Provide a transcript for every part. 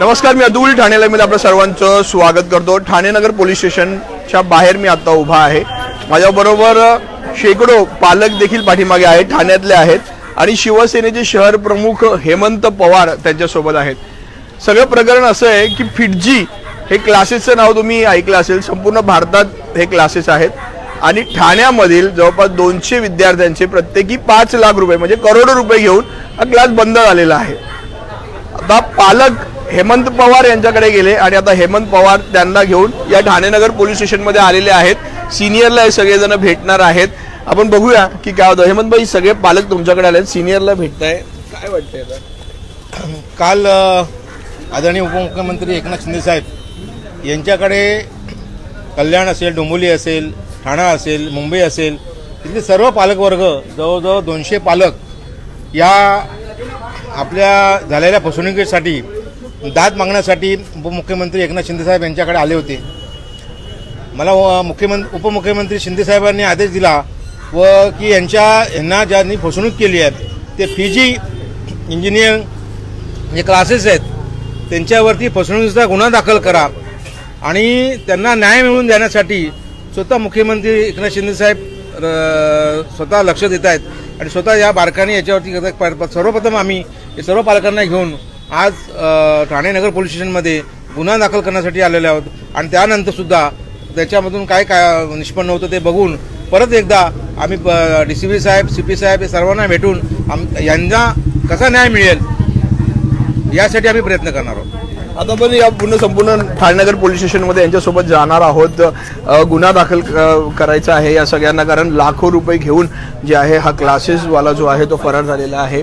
नमस्कार मी अतुल ठाण्याला मी आपलं सर्वांचं स्वागत करतो. ठाणे नगर पोलीस स्टेशनच्या बाहेर मी आता उभा आहे. माझ्याबरोबर शेकडो पालक देखील पाठीमागे आहेत ठाण्यातले आहेत. आणि शिवसेनेचे शहर प्रमुख हेमंत पवार त्यांच्यासोबत आहेत. सगळं प्रकरण असं आहे की फिटजी हे क्लासेसचं नाव तुम्ही ऐकलं असेल. संपूर्ण भारतात हे क्लासेस आहेत. आणि ठाण्यामधील जवळपास दोनशे विद्यार्थ्यांचे प्रत्येकी पाच लाख रुपये म्हणजे करोडो रुपये घेऊन हा क्लास बंद झालेला आहे. आता पालक हेमंत पवार यांच्याकडे गेले आणि आता हेमंत पवार त्यांना घेऊन या ठाणेनगर पोलीस स्टेशनमध्ये आलेले आहेत. सिनियरला हे सगळेजण भेटणार आहेत. आपण बघूया की काय होतं. हेमंत भाई सगळे पालक तुमच्याकडे आले सिनियरला भेटताय. काय वाटतंय आता? काल आदरणीय उपमुख्यमंत्री एकनाथ शिंदे साहेब यांच्याकडे कल्याण असेल डोंबोली असेल ठाणा असेल मुंबई असेल इथले सर्व पालकवर्ग जवळजवळ दोनशे पालक या आपल्या झालेल्या फसवणुकीसाठी दाद मागण्यासाठी उपमुख्यमंत्री एकनाथ शिंदेसाहेब यांच्याकडे आले होते. मला व- मुख्यमंत्री उपमुख्यमंत्री शिंदेसाहेबांनी आदेश दिला व की यांच्या यांना ज्यांनी फसवणूक केली आहे ते पी जी इंजिनियर जे क्लासेस आहेत त्यांच्यावरती फसवणुकीचा गुन्हा दाखल करा आणि त्यांना न्याय मिळवून देण्यासाठी स्वतः मुख्यमंत्री एकनाथ शिंदेसाहेब स्वतः लक्ष देत आहेत. आणि स्वतः या बारकाने याच्यावरती सर्वप्रथम आम्ही हे सर्व पालकांना घेऊन आज ठाणे नगर पोलीस स्टेशनमध्ये गुन्हा दाखल करण्यासाठी आलेले आहोत. आणि त्यानंतरसुद्धा त्याच्यामधून काय काय निष्पन्न होतं ते बघून परत एकदा आम्ही डी सी पी साहेब सी पी साहेब हे सर्वांना भेटून आम यांना कसा न्याय मिळेल यासाठी आम्ही प्रयत्न करणार आहोत. आता पण या पूर्ण संपूर्ण ठाणेनगर पोलीस स्टेशनमध्ये यांच्यासोबत जाणार आहोत. गुन्हा दाखल क- करायचा आहे या सगळ्यांना कारण लाखो रुपये घेऊन जे आहे हा क्लासेसवाला जो आहे तो फरार झालेला आहे.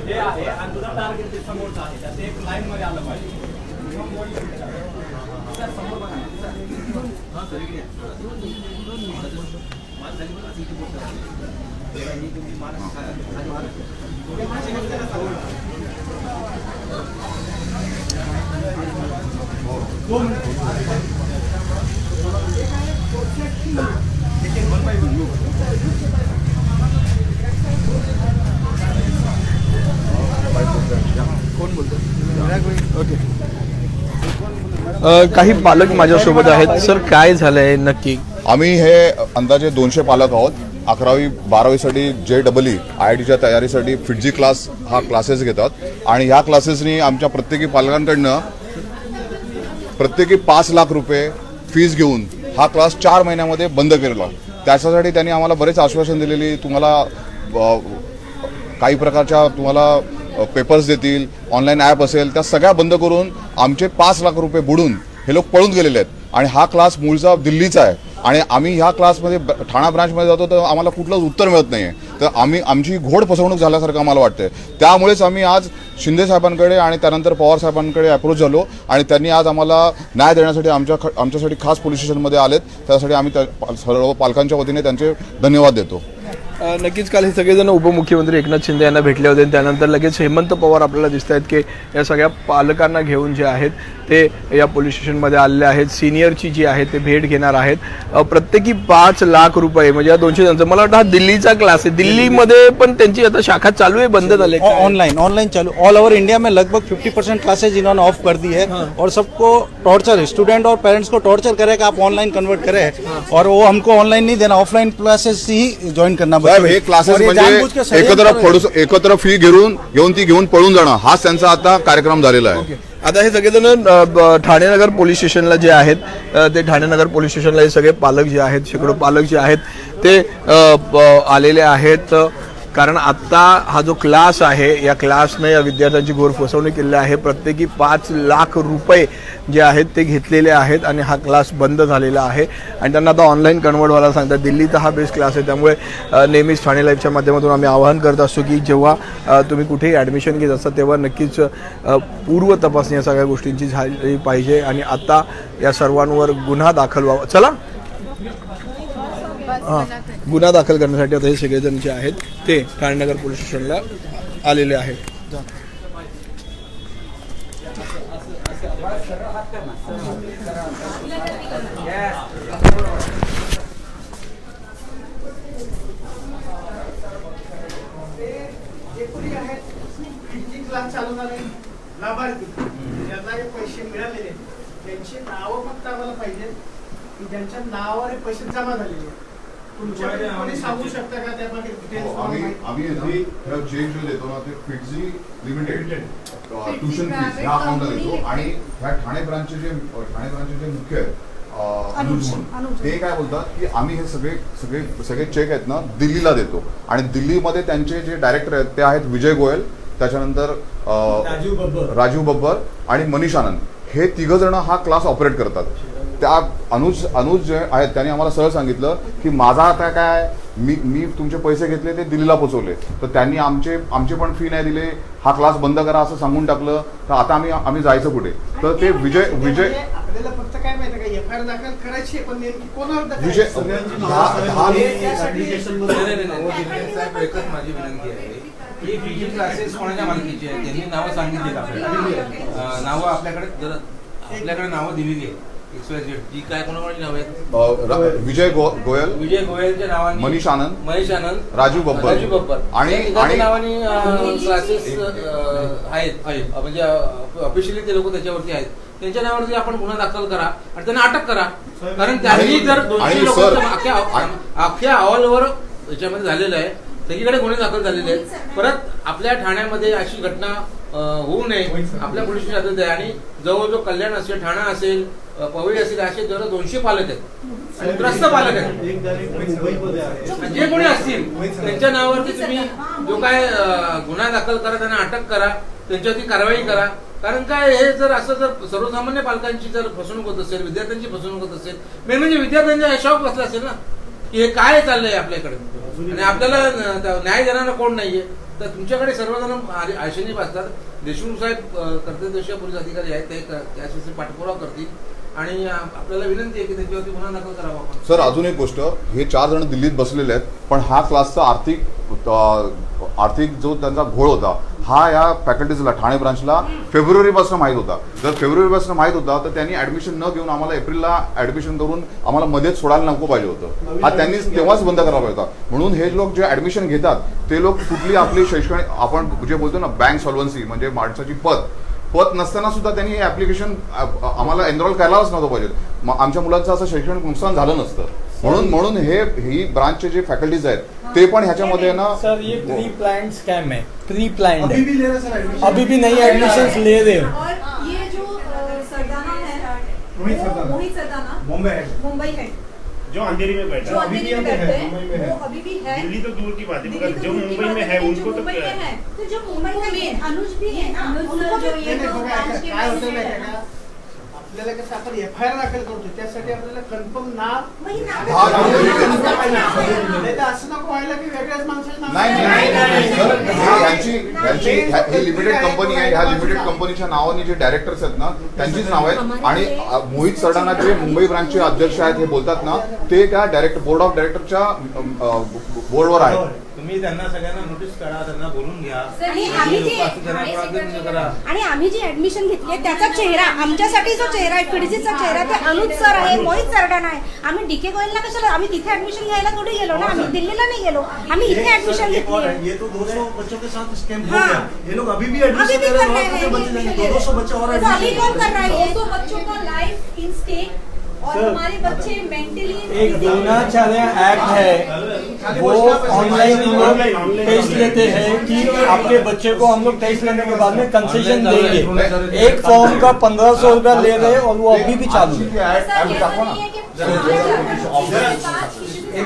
काही पालक माझ्यासोबत आहेत. सर काय झालंय नक्की? आम्ही हे अंदाजे दोनशे पालक आहोत. अकरावी बारावीसाठी जे डबल ई आय टीच्या तयारीसाठी फिटजी क्लास हा क्लासेस घेतात. आणि ह्या क्लासेसनी आमच्या प्रत्येकी पालकांकडनं प्रत्येकी पाच लाख रुपये फीज घेऊन हा क्लास चार महिन्यामध्ये बंद केलेला. त्याच्यासाठी त्यांनी आम्हाला बरेच आश्वासन दिलेली. तुम्हाला काही प्रकारच्या तुम्हाला पेपर्स देतील ऑनलाईन ॲप असेल त्या सगळ्या बंद करून आमचे पाच लाख रुपये बुडून हे लोक पळून गेलेले आहेत. आणि हा क्लास मूळचा दिल्लीचा आहे. आणि आम्ही ह्या क्लासमध्ये ब- ठाणा ब्रांचमध्ये जातो तर आम्हाला कुठलंच उत्तर मिळत नाही आहे तर आम्ही आमची घोड फसवणूक झाल्यासारखं आम्हाला वाटतंय. त्यामुळेच आम्ही आज शिंदे साहेबांकडे आणि त्यानंतर पवार साहेबांकडे अप्रोच झालो आणि त्यांनी आज आम्हाला न्याय देण्यासाठी आमच्या ख- आमच्यासाठी खास पोलीस स्टेशनमध्ये आलेत. त्यासाठी आम्ही त्या सर्व पालकांच्या वतीने त्यांचे धन्यवाद देतो. नक्कीच काल हे सगळेजण उपमुख्यमंत्री एकनाथ शिंदे यांना भेटले होते त्यानंतर लगेच हेमंत पवार आपल्याला दिसत आहेत की या सगळ्या पालकांना घेऊन जे आहेत ते या पोलीस स्टेशनमध्ये आलेले आहेत. सिनियरची जी आहे ते भेट घेणार आहेत. प्रत्येकी पाच लाख रुपये म्हणजे या दोनशे जणांचं. मला वाटतं हा दिल्लीचा क्लास आहे. दिल्लीमध्ये पण त्यांची आता शाखा चालू आहे बंद झाले? ऑनलाइन ऑनलाइन चालू. ऑल ओवर इंडिया में लगभग 50 परसेंट क्लासेज इन्होंने ऑफ कर दी है और सबको टॉर्चर है। स्टूडेंट और पेरेंट्स को टॉर्चर करे कि आप ऑनलाइन कन्वर्ट करें। और वो हमको ऑनलाइन नहीं देना ऑफलाइन क्लासेस ही ज्वाइन करना हे। क्लासेस म्हणजे एकत्र एकत्र फी घेऊन घेऊन ती घेऊन पळून जाणं. हाच त्यांचा आता कार्यक्रम झालेला आहे. आता हे सगळेजण ठाणे ब- ठाणेनगर पोलीस स्टेशनला जे आहेत ते ते ठाणेनगर पोलीस स्टेशनला हे सगळे पालक जे आहेत शेकडो पालक जे आहेत ते आलेले आहेत. कारण आत्ता हा जो क्लास आहे या क्लासने या विद्यार्थ्यांची घोर फसवणूक केलेली आहे. प्रत्येकी पाच लाख रुपये जे आहेत ते घेतलेले आहेत आणि हा क्लास बंद झालेला आहे. आणि त्यांना आता ऑनलाईन कन्वर्ट व्हायला सांगतात. दिल्लीचा हा बेस्ट क्लास आहे. त्यामुळे नेहमीच ठाणे लाईफच्या माध्यमातून आम्ही आवाहन करत असतो की जेव्हा तुम्ही कुठेही ॲडमिशन घेत असता तेव्हा नक्कीच पूर्व तपासणी या सगळ्या गोष्टींची झाली पाहिजे. आणि आता या सर्वांवर गुन्हा दाखल व्हावा. चला. हां. गुन्हा दाखल करण्यासाठी आता हे सगळेजण जे आहेत ते ठाणेनगर पोलीस स्टेशनला आलेले आहेत. लाभार्थी ज्यांना हे पैसे मिळालेले आहेत, त्यांची नावं फक्त आम्हाला पाहिजे की ज्यांच्या नावावर हे पैसे जमा झालेले आम्ही आम्ही ना, ह्या चेक जे देतो ना ते फिटझी लिमिटेड ट्युशन फीज ह्या अकाउंटला देतो. आणि ह्या ठाणे ब्रांचचे जे ठाणे ब्रांचचे जे मुख्य ते काय बोलतात की आम्ही हे सगळे सगळे सगळे चेक आहेत ना दिल्लीला देतो. आणि दिल्लीमध्ये त्यांचे जे डायरेक्टर आहेत ते आहेत विजय गोयल त्याच्यानंतर अं, राजीव बब्बर. आणि मनीष आनंद हे तिघ जण हा क्लास ऑपरेट करतात. त्या अनुज अनुज जे आहेत त्यांनी आम्हाला सरळ सांगितलं की माझा आता काय मी मी तुमचे पैसे घेतले ते दिल्लीला पोचवले. तर त्यांनी आमचे आमचे पण फी नाही दिले हा क्लास बंद करा असं सांगून टाकलं. तर आता आम्ही आम्ही जायचं कुठे तर ते विजय विजय दाखल विजय एकच माझी विनंती आहे. की पीजी क्लासेस कोणाच्या मालकीचे आहेत? त्यांनी नावं सांगितली आपल्याला. अं, नावं आपल्याकडे जर आपल्याकडे नावं दिलेली आहेत. जी काय कोणाकोणाची नावं आहेत? विजय गो गोयल विजय गोयलच्या नावाने मनीष आनंद, मनीष आनंद राजू बब्बर. राजू बब्बर. आणि- आणि- नावाने क्लासेस आहेत आहेत. म्हणजे ऑफिशियली ते लोक त्याच्यावरती आहेत. त्यांच्या नावावरती आपण गुन्हा दाखल करा आणि त्यांना अटक करा. कारण त्यांनी जर दोनशे आणि सर- अख्ख्या अख्ख्या अहवालवर याच्यामध्ये झालेलं आहे. सगळीकडे गुन्हे दाखल झालेले आहेत. परत आपल्या ठाण्यामध्ये अशी घटना अं, होऊ नये. आपल्या पोलीस स्टेशन आहे आणि जवळजवळ कल्याण असेल ठाणा असेल पवई असेल असे जवळ दोनशे पालक आहेत आणि त्रस्त पालक आहेत. जे कोणी असतील त्यांच्या नावावरती तुम्ही जो काय गुन्हा दाखल करा त्यांना अटक करा त्यांच्यावरती कारवाई करा. कारण काय हे जर असं जर सर्वसामान्य पालकांची जर फसवणूक होत असेल विद्यार्थ्यांची फसवणूक होत असेल मेन म्हणजे विद्यार्थ्यांच्या यशावर बसला असेल ना की हे काय चाललंय आपल्याकडे? आणि आपल्याला न्याय देणारा कोण नाहीये? तर तुमच्याकडे सर्वजण आ- आशेने बसतात. देशमुख साहेब कर्तव्य पोलीस अधिकारी आहेत ते क- पाठपुरावा करतील. आणि आपल्याला विनंती आहे की त्याच्यावरती गुन्हा दाखल करावा आपण. सर अजून एक गोष्ट. हे चार जण दिल्लीत बसलेले आहेत पण हा क्लासचा आर्थिक आर्थिक जो त्यांचा घोळ होता हा या फॅकल्टीजला ठाणे ब्रांचला फेब्रुवारीपासून माहीत होता. जर फेब्रुवारीपासून माहीत होता तर त्यांनी ऍडमिशन न घेऊन आम्हाला एप्रिलला ऍडमिशन करून आम्हाला मध्येच सोडायला नको पाहिजे होतं. हा त्यांनी तेव्हाच बंद करायला पाहिजे होता. म्हणून हे लोक जे ऍडमिशन घेतात ते लोक कुठली आपली शैक्षणिक आपण जे बोलतो ना बँक सॉल्वन्सी म्हणजे माणसाची पद पत नसताना सुद्धा त्यांनी हे ऍप्लिकेशन आम्हाला एनरोल करायलाच नव्हतं पाहिजे. मग आमच्या मुलांचं असं शैक्षणिक नुकसान झालं नसतं. म्हणून म्हणून हे ही ब्रांचचे जे फॅकल्टीज आहेत ते पण ह्याच्यामध्ये ना सर ये प्री प्लान स्कैम है प्री प्लान अभी भी ले रहे सर admission? अभी भी नई एडमिशन ले रहे हो। और ये जो सरदाना है मोहित वो सरदाना। मोहित सरदाना। मुंबई है। मुंबई है। जो अंधेरी में बैठा जो है अभी भी अंधेरी में है, बैठते हैं। वो अभी भी है। दिल्ली तो दूर की बात है मगर तो जो मुंबई में है, उनको तो मुंबई क्या है? तो जो मुंबई में अनुज भी है ना उनको जो भी ये आपल्याला कसं आपण एफ आय आर दाखल करतो त्यासाठी आपल्याला कन्फर्म नाव वही ना नाव. लिहिलेलं. नाही तर असं नको व्हायला की वेगळ्याच माणसाचं नाव नाही नाही, नाही सर यांची यांची ह्या- लिमिटेड कंपनी आहे ह्या लिमिटेड कंपनीच्या नावाने जे डायरेक्टर आहेत ना त्यांचीच नाव आहेत. आणि मोहित सरडाना जे मुंबई ब्रांचचे अध्यक्ष आहेत हे बोलतात ना ते त्या डायरेक्टर बोर्ड ऑफ डायरेक्टरच्या बोर्डवर आहेत. तुम्ही त्यांना सगळ्यांना नोटीस करा त्यांना बोलून घ्या. आणि आम्ही जे आणि आम्ही ऍडमिशन घेतली आहे त्याचा चेहरा आमच्यासाठी जो चेहरा आहे फिडजीचा चेहरा ते अनुज सर आहे मोहित सरडाना आहे. आम्ही डीके गोयलला कशाला आम्ही तिथे ऍडमिशन घ्यायला थोडी गेलो ना? आम्ही दिल्लीला नहीं गेलो. आम्ही इथे ऍडमिशन घेतली आहे. ये तो 200 बच्चों के साथ स्कैम हो. हाँ। गया ये लोग अभी भी अभी एडमिशन भी ले कर रहे रहे हैं और कितने हैं बच्चे जाएंगे 200 बच्चे और तो अभी कौन कर रहा है ये? दो बच्चों का लाइफ इन स्टेक और सर, हमारे बच्चे मेंटली एक द्रोणाचार्य एक्ट है वो ऑनलाइन हम लोग टेस्ट लेते हैं कि आपके बच्चे को हम लोग टेस्ट लेने के बाद में कंसेशन देंगे एक फॉर्म का पंद्रह सौ रूपया ले रहे और वो अभी भी चालू है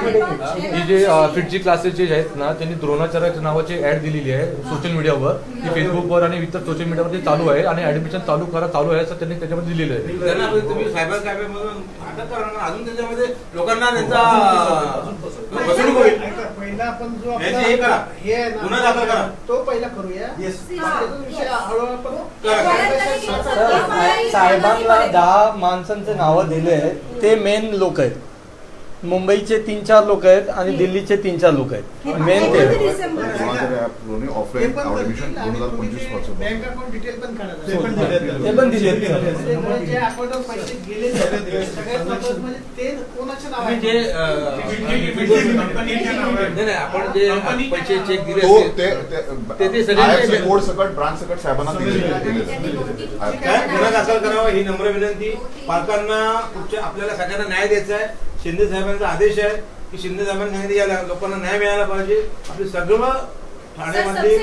है जे फिटची क्लासेस जे आहेत ना त्यांनी द्रोणाचार्य नावाची ऍड दिलेली आहे सोशल मीडियावर ती फेसबुकवर आणि इतर सोशल मीडियावर ते चालू आहे आणि ऍडमिशन चालू करा चालू आहे असं त्यांनी त्याच्यामध्ये दिलेलं आहे. तुम्ही सायबर अटक करा अजून त्याच्यामध्ये लोकांना त्यांचा पहिला आपण जो गुन्हा दाखल करा. तो पहिला करूया. साहेबांना दहा माणसांचे नावं दिले आहेत ते मेन लोक आहेत. मुंबईचे तीन चार लोक आहेत आणि दिल्लीचे तीन चार लोक आहेत. मेन ते. पण दिले म्हणजे आपण जे पैसे चेक दिले तो सगळे- कोड सकट ब्रांच सकट साहेबांना दिलेले दिलेले काय गुन्हा दाखल करावा ही नम्र विनंती. पालकांना कुठच्या आपल्याला सगळ्यांना न्याय द्यायचा आहे. शिंदे साहेबांचा आदेश आहे की शिंदे साहेबांनी सांगितलं या लोकांना न्याय मिळाला पाहिजे. आपले सगळं ठाण्यामध्ये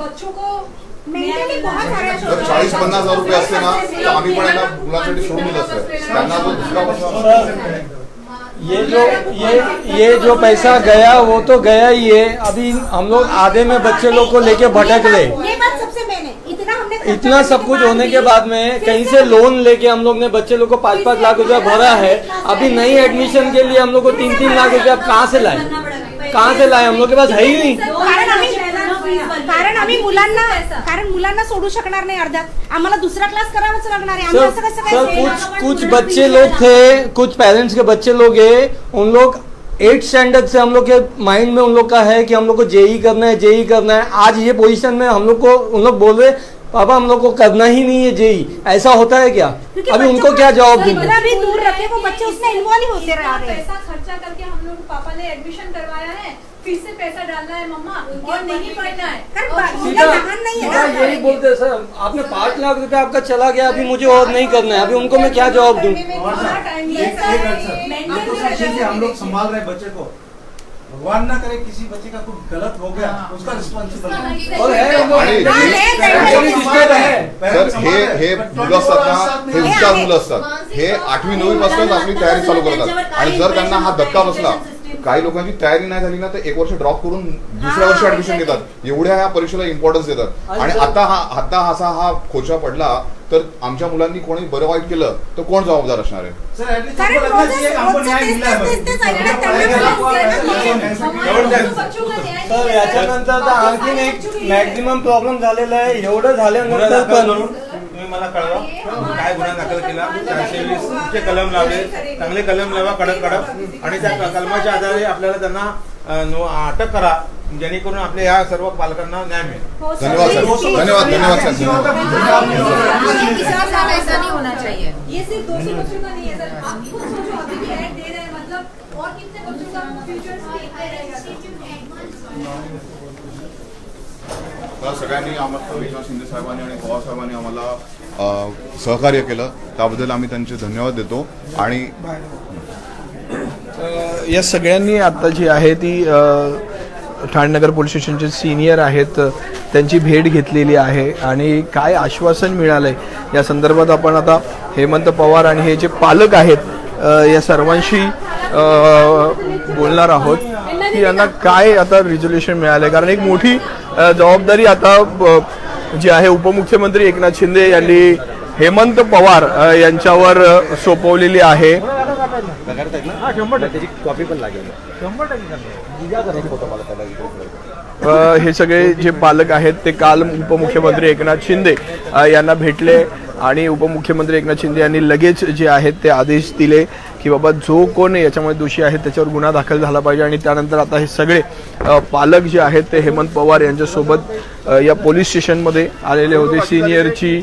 बच्चों को जर चाळीस पन्नास हज़ार रुपये असते ना तर आम्ही पण यांना मुलांसाठी सोडून दिलं असतं. त्यांना जो दुसरा प्रश्न ये जो ये ये जो पैसा गया वो तो गया ही है। अभी हम लोग आधे में बच्चे लोग को लेके भटक रहे। इतना सब कुछ होने के बाद में कहीं से लोन लेके हम लोग ने बच्चे लोग को पाँच पाँच लाख रुपया भरा है। अभी नई एडमिशन के लिए हम लोग को तीन तीन लाख रुपया कहाँ से लाए? कहाँ से लाए? हम लोग के पास है ही नहीं। कारण आम्ही कारण मुलांना कारण मुलांना सोडू शकणार नाही अर्ध्यात. आम्हाला दुसरा क्लास करावाच लागणार आहे. आम्ही असं कसं सर काय कुछ कुछ बच्चे लोग थे कुछ पेरेंट्स के बच्चे लोग हैं। उन लोग एट स्टैंडर्ड से हम लोग के माइंड में उन लोग का है कि हम लोग को जेई करना है जेई करना है। आज ये पोजीशन में हम लोग को उन लोग बोल रहे पापा हम लोग को करना ही नहीं है जेई। ऐसा होता है क्या? अभी उनको क्या जवाब देंगे भी दूर रखे वो बच्चे उसमें इन्वॉल्व होते रह रहे हैं। पैसा खर्चा करके हम लोग पापा ने एडमिशन करवाया है फिर से पैसा डालना है मम्मा और नहीं पढ़ना है। यही बोलते हैं, सर आपने पाँच लाख रुपया आपका चला गया अभी मुझे और नहीं करना है। अभी उनको मैं क्या जवाब दूँ? से हम लोग संभाल रहे बच्चे को। भगवान ना करे किसी बच्चे का कुछ गलत हो गया उसका रिस्पॉन्सिबल और है हा, हे हे- है हे हे मुलं असतात ना हे हुशार मुलं असतात. हे आठवी नववी पासूनच आपली तयारी चालू करतात. आणि जर त्यांना हा धक्का बसला काही लोकांची तयारी नाही झाली ना तर एक वर्ष ड्रॉप करून दुसऱ्या वर्षी ऍडमिशन घेतात. एवढ्या ह्या परीक्षेला इम्पॉर्टन्स देतात. आणि आता हा आता असा हा खोचा पडला तर आमच्या मुलांनी कोणी बरं वाईट केलं तर कोण जबाबदार असणार आहे? याच्यानंतर तर आणखीन एक मॅक्झिमम प्रॉब्लेम झालेला आहे. एवढं झाल्यानंतर मला कळवा काय गुन्हा दाखल केला चारशे वीस चे कलम लावले चांगले कलम लावा कडक कडक आणि त्या कलमाच्या आधारे आपल्याला त्यांना अटक करा जेणेकरून आपल्या या सर्व पालकांना न्याय मिळेल हो, सर. धन्यवाद सर धन्यवाद धन्यवाद तर सगळ्यांनी आम्हाला एकनाथ शिंदे साहेबांनी आणि पवार साहेबांनी आम्हाला सहकार्य केलं. त्याबद्दल आम्ही त्यांचे धन्यवाद देतो. आणि या सगळ्यांनी आता जी आहे ती ठाणनगर ठाणेनगर पोलीस स्टेशनचे सिनियर आहेत. त्यांची भेट घेतलेली आहे. आणि काय आश्वासन मिळालंय या संदर्भात आपण आता हेमंत पवार आणि हे जे पालक आहेत या सर्वांशी बोलणार आहोत. की यांना काय आता रिझोल्युशन मिळालंय? कारण एक मोठी जबाबदारी आता जी आहे उपमुख्यमंत्री एकनाथ शिंदे यांनी हेमंत पवार यांच्यावर सोपवलेली आहे. हे सगळे जे पालक आहेत ते काल उपमुख्यमंत्री एकनाथ शिंदे यांना भेटले आणि उपमुख्यमंत्री एकनाथ शिंदे यांनी लगेच जे आहेत ते आदेश दिले. की बाबा जो कोण याच्यामध्ये दोषी आहे त्याच्यावर गुन्हा दाखल झाला पाहिजे. आणि त्यानंतर आता हे सगळे पालक जे आहेत ते हेमंत पवार यांच्यासोबत या पोलीस स्टेशनमध्ये आलेले होते. सिनियरची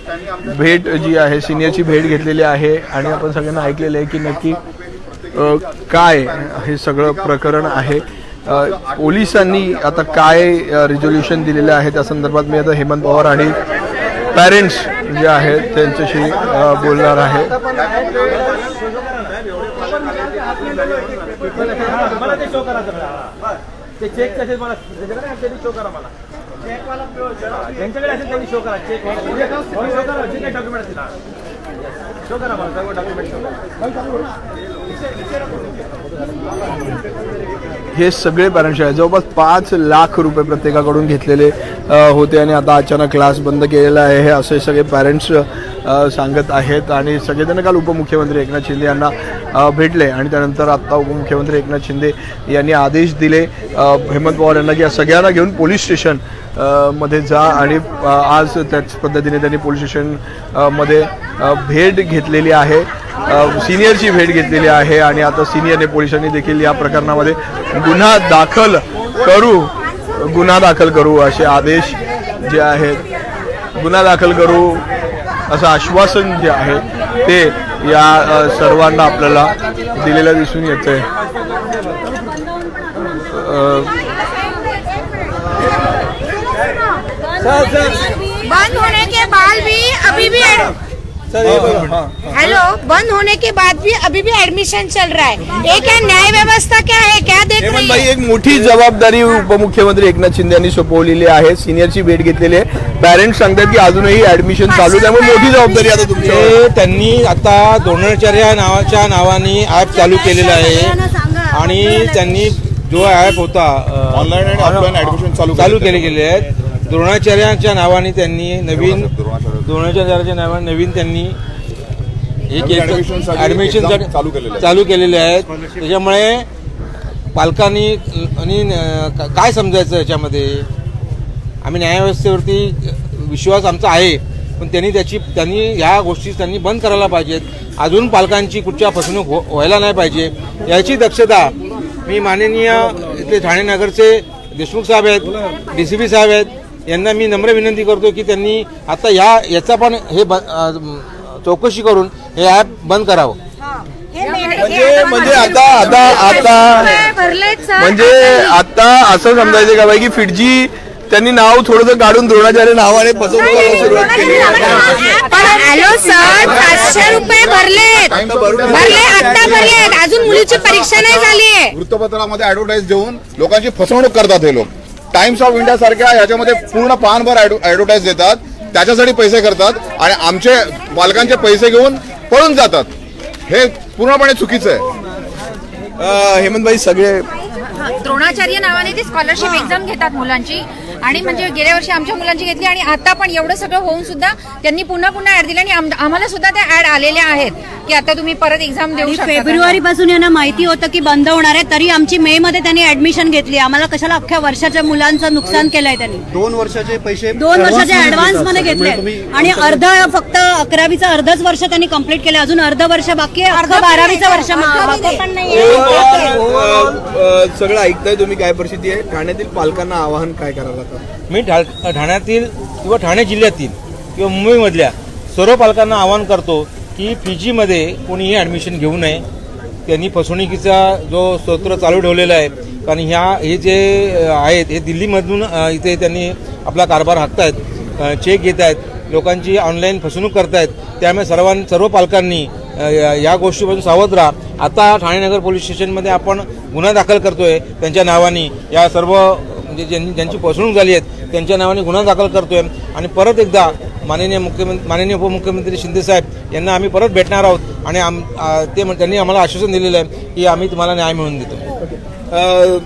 भेट जी आहे सिनियरची भेट घेतलेली आहे. आणि आपण सगळ्यांना ऐकलेलं आहे की नक्की काय हे सगळं प्रकरण आहे. पोलिसांनी आता काय रिझोल्युशन दिलेलं आहे? त्या संदर्भात मी आता हेमंत पवार आणि पॅरेंट्स जे आहेत त्यांच्याशी बोलणार आहे. मला ते शो करा ते चेक कसे मला. त्यांच्याकडे शो करा मला. त्यांच्याकडे असेल त्यांनी शो करा. चेक म्हणजे शो करा. जे काही डॉक्युमेंट असतील शो करा मला. सर्व डॉक्युमेंट शो करा. हे सगळे पॅरेंट्स आहेत जवळपास पाच लाख रुपये प्रत्येकाकडून घेतलेले होते आणि आता अचानक क्लास बंद केलेला आहे. हे असे सगळे पॅरेंट्स सांगत आहेत. आणि सगळेजण काल उपमुख्यमंत्री एकनाथ शिंदे यांना भेटले आणि त्यानंतर आत्ता उपमुख्यमंत्री एकनाथ शिंदे यांनी आदेश दिले. हेमंत पवार यांना की या सगळ्यांना घेऊन पोलीस स्टेशनमध्ये जा आणि आज त्याच पद्धतीने त्यांनी पोलीस स्टेशनमध्ये भेट घेतलेली आहे. सिनियरची भेट घेतलेली आहे आणि आता सिनियरने पोलिसांनी देखील या प्रकरणामध्ये गुन्हा दाखल करू गुन्हा दाखल करू असे आदेश जे आहेत. गुन्हा दाखल करू असं आश्वासन जे आहे ते या सर्वांना आपल्याला दिलेलं दिसून येतंय. आहे अभी भी हेलो बंद होने के बाद भी अभी भी एडमिशन चल रहा है। ये क्या न्याय व्यवस्था क्या है? क्या देख रही भाई है? एक मोठी जबाबदारी उपमुख्यमंत्री एकनाथ शिंदे यांनी सोपवलेली आहे. सिनियरची भेट घेतलेली आहे. पॅरेंट्स सांगतात की अजूनही ऍडमिशन चालू आहे, त्यामुळे मोठी जबाबदारी आता तुमची. ते त्यांनी आता द्रोणाचार्य नावाच्या नावाने ॲप चालू केलेलं आहे. आणि त्यांनी जो ॲप होता ऑनलाईन आणि ऑफलाईन ऍडमिशन चालू चालू केलं. केले गेले आहेत. द्रोणाचार्याच्या नावाने त्यांनी नवीन द्रोणाचार्य. द्रोणाचार्याच्या नावाने नवीन त्यांनी हे ऍडमिशन exam चालू केलेले आहेत. चालू केलेले आहेत. त्याच्यामुळे पालकांनी आणि काय समजायचं याच्यामध्ये? आम्ही न्यायव्यवस्थेवरती विश्वास आमचा आहे पण त्यांनी त्याची त्यांनी ह्या गोष्टी त्यांनी बंद करायला पाहिजेत. अजून पालकांची कुठच्या फसवणूक हो व्हायला नाही पाहिजे. याची दक्षता मी माननीय इथले ठाणे नगरचे देशमुख साहेब आहेत डी सी पी साहेब आहेत यांना मी नम्र विनंती करतो की त्यांनी आता ह्या याचा पण हे चौकशी करून हे ॲप बंद करावं. म्हणजे म्हणजे आता आता आता सर म्हणजे आता असं समजायचं का बाई की फिटजी त्यांनी नाव थोडंसं काढून द्रोणाचार्य नावाने सुरुवात केली. हॅलो सर पाचशे रुपये भरलेत. भरले आता भरलेत. अजून मुलीची परीक्षा नाही झाली आहे वृत्तपत्रामध्ये ऍडव्हर्टाईज देऊन लोकांची फसवणूक करतात हे लोक. टाइम्स ऑफ इंडिया सारख्या ह्याच्यामध्ये पूर्ण पानभर ऍडव्हर्टाईज देतात. त्याच्यासाठी पैसे करतात आणि आमचे पालकांचे पैसे घेऊन पळून जातात. हे पूर्णपणे चुकीचं आहे. अं, हेमंत भाई सगळे द्रोणाचार्य नावाने ती स्कॉलरशिप एक्झाम घेतात मुलांची. आणि म्हणजे गेल्या वर्षी आमच्या मुलांची घेतली आणि आता पण एवढं सगळं होऊन सुद्धा त्यांनी पुन्हा पुन्हा ऍड दिली आणि आम- आम्हाला सुद्धा त्या ऍड आलेल्या आहेत की आता तुम्ही परत एक्झाम देऊ शकता फेब्रुवारी पासून यांना माहिती होतं की बंद होणार आहे तरी आमची मे मध्ये त्यांनी ऍडमिशन घेतली आम्हाला कशाला अख्ख्या वर्षाच्या मुलांचं नुकसान केलंय त्यांनी? दोन वर्षाचे पैसे दोन वर्षाचे ऍडव्हान्समध्ये घेतले आणि अर्ध फक्त अकरावीचं अर्धच वर्ष त्यांनी कंप्लीट केलं अजून अर्ध वर्ष बाकी आहे. अर्ध बारावीचं वर्ष बाकी पण सगळं ऐकताय तुम्ही काय परिस्थिती आहे? ठाण्यातील पालकांना आवाहन काय करायला मी ठा ठाण्यातील किंवा ठाणे जिल्ह्यातील किंवा मुंबईमधल्या सर्व पालकांना आवाहन करतो की पी जीमध्ये कोणीही ॲडमिशन घेऊ नये. त्यांनी फसवणुकीचा जो सत्र चालू ठेवलेला आहे कारण ह्या हे जे आहेत हे दिल्लीमधून इथे त्यांनी आपला कारभार हाकतायत चेक घेत आहेत लोकांची ऑनलाईन फसवणूक करतायत त्यामुळे सर्वां सर्व पालकांनी या- या गोष्टीपासून सावध राहा. आता ठाणे नगर पोलीस स्टेशनमध्ये आपण गुन्हा दाखल करतोय त्यांच्या नावाने या सर्व म्हणजे ज्यांनी ज्यांची फसवणूक झाली आहे त्यांच्या नावाने गुन्हा दाखल करतोय. आणि परत एकदा माननीय मुख्यमंत्री माननीय उपमुख्यमंत्री शिंदे साहेब यांना आम्ही परत भेटणार आहोत आणि आम ते म्हण- त्यांनी आम्हाला आश्वासन दिलेलं आहे की आम्ही तुम्हाला न्याय मिळवून देतो. अं,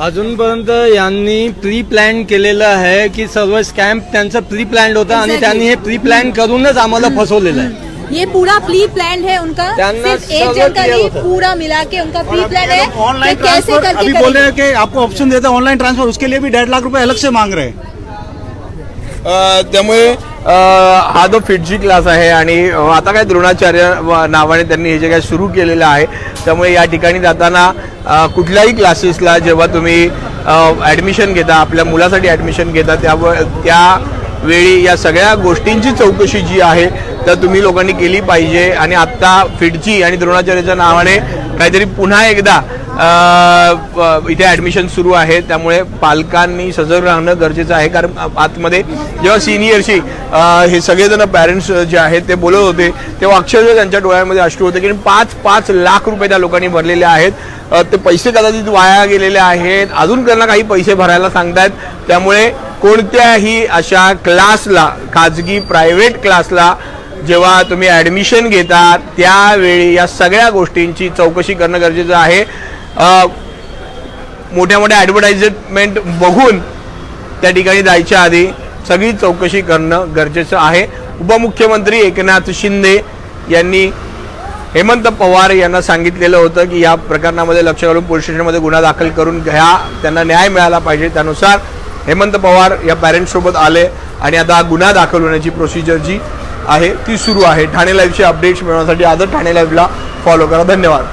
अजूनपर्यंत यांनी प्री प्लॅन केलेलं आहे की सर्व स्कॅम्प त्यांचं प्री प्लॅन होतं आणि त्यांनी हे प्री प्लॅन करूनच आम्हाला फसवलेलं आहे. ये पूरा प्री प्लान है उनका। सिर्फ एक जन का नहीं होतं. पूरा मिला के उनका प्री प्लान है। ऑनलाइन कैसे करके अभी बोल रहे हैं कि आपको ऑप्शन देते हैं ऑनलाइन ट्रांसफर उसके लिए भी डेढ़ लाख रुपए अलग से मांग रहे हैं। त्यामुळे हा जो फिटजी क्लास आहे आणि आता काय द्रोणाचार्य नावाने त्यांनी हे जे काय सुरू केलेलं आहे त्यामुळे या ठिकाणी जाताना कुठल्याही क्लासेसला जेव्हा तुम्ही ॲडमिशन घेता आपल्या मुलासाठी ॲडमिशन घेता त्यावर त्यावेळी या सगळ्या गोष्टींची चौकशी जी आहे तर तुम्ही लोकांनी केली पाहिजे. आणि आत्ता फिटजी आणि द्रोणाचार्याच्या नावाने काहीतरी पुन्हा एकदा इथे ॲडमिशन सुरू आहे. त्यामुळे पालकांनी सजग राहणं गरजेचं आहे. कारण आतमध्ये जेव्हा सिनियरशी हे सगळेजण पॅरेंट्स जे आहेत ते बोलत होते तेव्हा अक्षरशः त्यांच्या डोळ्यामध्ये अश्रू होते की पाच पाच लाख रुपये त्या लोकांनी भरलेले आहेत. ते पैसे कदाचित वाया गेलेले आहेत. अजून त्यांना काही पैसे भरायला सांगतायत. त्यामुळे कोणत्याही अशा क्लासला खाजगी प्रायव्हेट क्लासला जेव्हा तुम्ही ॲडमिशन घेता त्यावेळी या सगळ्या गोष्टींची चौकशी करणं गरजेचं आहे. मोठ्या मोठ्या ॲडव्हर्टाइजमेंट बघून त्या ठिकाणी जायच्या आधी सगळी चौकशी करणं गरजेचं आहे. उपमुख्यमंत्री एकनाथ शिंदे यांनी हेमंत पवार यांना सांगितलेलं होतं की या प्रकरणामध्ये लक्ष घालून पोलीस स्टेशनमध्ये गुन्हा दाखल करून घ्या. त्यांना न्याय मिळाला पाहिजे त्यानुसार हेमंत पवार या पॅरेंट्ससोबत आले आणि आता हा गुन्हा दाखल होण्याची प्रोसिजर जी आहे. ती सुरू आहे. ठाणे लाईव्हचे अपडेट्स मिळवण्यासाठी आजच ठाणे लाईव्हला फॉलो करा. धन्यवाद.